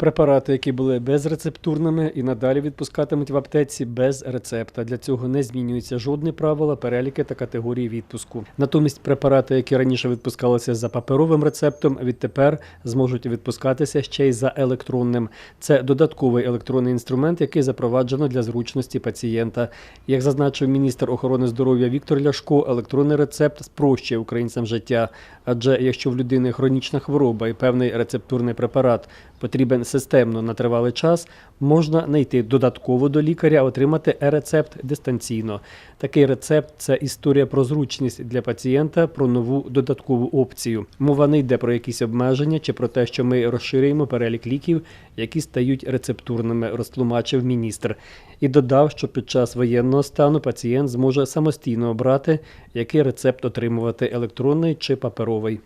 Препарати, які були безрецептурними і надалі відпускатимуть в аптеці без рецепта. Для цього не змінюються жодні правила, переліки та категорії відпуску. Натомість препарати, які раніше відпускалися за паперовим рецептом, відтепер зможуть відпускатися ще й за електронним. Це додатковий електронний інструмент, який запроваджено для зручності пацієнта. Як зазначив міністр охорони здоров'я Віктор Ляшко, електронний рецепт спрощує українцям життя. Адже якщо в людини хронічна хвороба і певний рецептурний препарат потрібен системно на тривалий час, можна не йти додатково до лікаря, отримати е-рецепт дистанційно. Такий рецепт це історія про зручність для пацієнта, про нову додаткову опцію. Мова не йде про якісь обмеження чи про те, що ми розширюємо перелік ліків, які стають рецептурними, розтлумачив міністр. І додав, що під час воєнного стану пацієнт зможе самостійно обрати, який рецепт отримувати електронний чи паперовий.